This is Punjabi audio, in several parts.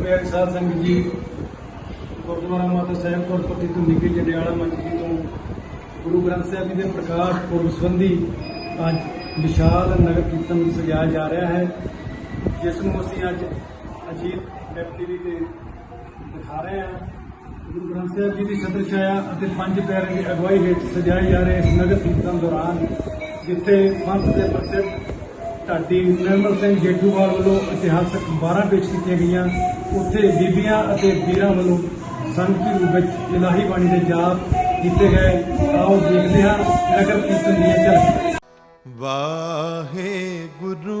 ਪਿਆਰੇ ਸਾਧ ਸੰਗਤ ਜੀ, ਗੁਰਦੁਆਰਾ ਮਾਤਾ ਸਾਹਿਬ ਕੌਰ ਪਤੀ ਤੋਂ ਨਿੱਕੀ ਜੰਡਿਆਲਾ ਮੰਜੀ ਤੋਂ ਗੁਰੂ ਗ੍ਰੰਥ ਸਾਹਿਬ ਜੀ ਦੇ ਪ੍ਰਕਾਸ਼ ਪੁਰਬ ਸੰਬੰਧੀ ਅੱਜ ਵਿਸ਼ਾਲ ਨਗਰ ਕੀਰਤਨ ਸਜਾਇਆ ਜਾ ਰਿਹਾ ਹੈ, ਜਿਸ ਨੂੰ ਅਸੀਂ ਅੱਜ ਅਜੀਤ ਵੈਬ ਟੀਵੀ ਦਿਖਾ ਰਹੇ ਹਾਂ ਗੁਰੂ ਗ੍ਰੰਥ ਸਾਹਿਬ ਜੀ ਦੀ ਛਤਰ ਛਾਇਆ ਅਤੇ ਪੰਜ ਪਿਆਰਿਆਂ ਦੀ ਅਗਵਾਈ ਹੇਠ ਸਜਾਏ ਜਾ ਰਹੇ ਇਸ ਨਗਰ ਕੀਰਤਨ ਦੌਰਾਨ, ਜਿੱਥੇ ਪੰਥ ਦੇ ਪ੍ਰਸਿੱਧ ਢਾਡੀ ਨਿਰਮਲ ਸਿੰਘ ਜੇਠੂਵਾਲ ਵੱਲੋਂ ਇਤਿਹਾਸਕ 12 ਪੇਸ਼ ਕੀਤੀਆਂ ਗਈਆਂ। ਉੱਥੇ ਬੀਬੀਆਂ ਅਤੇ ਵੀਰਾਂ ਵੱਲੋਂ ਸੰਗਤੀ ਰੂਪ ਵਿੱਚ ਇਲਾਹੀ ਬਾਣੀ ਦੇ ਜਾਪ ਕੀਤੇ ਗਏ। ਆਓ ਦੇਖਦੇ ਹਾਂ ਨਗਰ ਕੀਰਤਨ ਦੀਆਂ ਝਲਕਾਂ। ਵਾਹਿਗੁਰੂ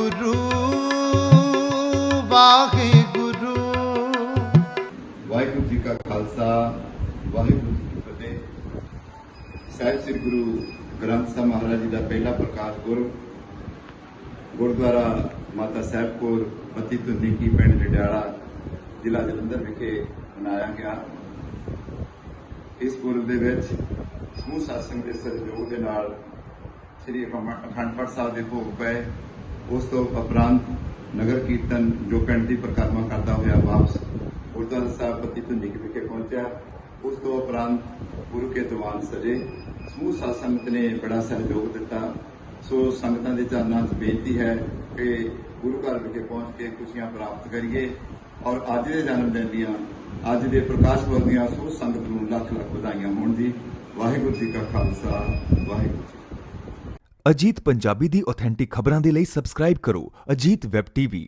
ਖਾਲਸਾ ਵਾਹਿਗੁਰੂ ਜੀ ਕੀ ਫਤਿਹ। ਸਾਹਿਬ ਸ੍ਰੀ ਗੁਰੂ ਗ੍ਰੰਥ ਸਾਹਿਬ ਮਹਾਰਾਜ ਜੀ ਦਾ ਪਹਿਲਾ ਪ੍ਰਕਾਸ਼ ਗੁਰੂ ਗੁਰਦੁਆਰਾ ਮਾਤਾ ਸਾਹਿਬ ਕੌਰ ਪਤੀ ਧੁੰਨੀ ਕੀ ਪਿੰਡ ਜਡਿਆਲਾ, ਜ਼ਿਲ੍ਹਾ ਜਲੰਧਰ ਵਿਖੇ ਮਨਾਇਆ ਗਿਆ। ਇਸ ਪੁਰਬ ਦੇ ਵਿੱਚ ਸਮੂਹ ਸਾਸੰਗ ਦੇ ਸਹਿਯੋਗ ਦੇ ਨਾਲ ਸ੍ਰੀ ਅਖੰਡ ਪਾਠ ਸਾਹਿਬ ਦੇ ਭੋਗ ਪਏ। ਉਸ ਤੋਂ ਉਪਰੰਤ ਨਗਰ ਕੀਰਤਨ ਜੋ ਪਿੰਡ ਦੀ ਪ੍ਰਕਰਮਾ ਕਰਦਾ ਹੋਇਆ ਵਾਪਸ ਗੁਰਦੁਆਰਾ ਸਾਹਿਬ ਪਤੀ ਧੁੰਨੀ ਵਿਖੇ ਪਹੁੰਚਿਆ। ਉਸ ਤੋਂ ਉਪਰੰਤ ਗੁਰੂ ਕੇ ਦੀਵਾਨ ਸਜੇ। ਸਮੂਹ ਸਾਧ ਸੰਗਤ ਨੇ ਬੜਾ ਸਹਿਯੋਗ ਦਿੱਤਾ। ਸੋ ਸੰਗਤਾਂ ਦੇ ਚਰਨਾਂ 'ਚ ਬੇਨਤੀ ਹੈ ਕਿ ਗੁਰੂ ਘਰ ਵਿਖੇ ਪਹੁੰਚ ਕੇ ਖੁਸ਼ੀਆਂ ਪ੍ਰਾਪਤ ਕਰੀਏ। ਔਰ ਅੱਜ ਦੇ ਜਨਮ ਦਿਨ ਦੀਆਂ, ਅੱਜ ਦੇ ਪ੍ਰਕਾਸ਼ ਪੁਰਬ ਦੀਆਂ ਸੋ ਸੰਗਤ ਨੂੰ ਲੱਖ ਲੱਖ ਵਧਾਈਆਂ ਹੋਣ ਦੀ। ਵਾਹਿਗੁਰੂ ਜੀ ਕਾ ਖਾਲਸਾ, ਵਾਹਿਗੁਰੂ ਜੀ ਅਜੀਤ ਪੰਜਾਬੀ ਦੀ ਆਥੈਂਟਿਕ ਖਬਰਾਂ ਦੇ ਲਈ ਸਬਸਕ੍ਰਾਈਬ ਕਰੋ ਅਜੀਤ ਵੈਬ ਟੀਵੀ।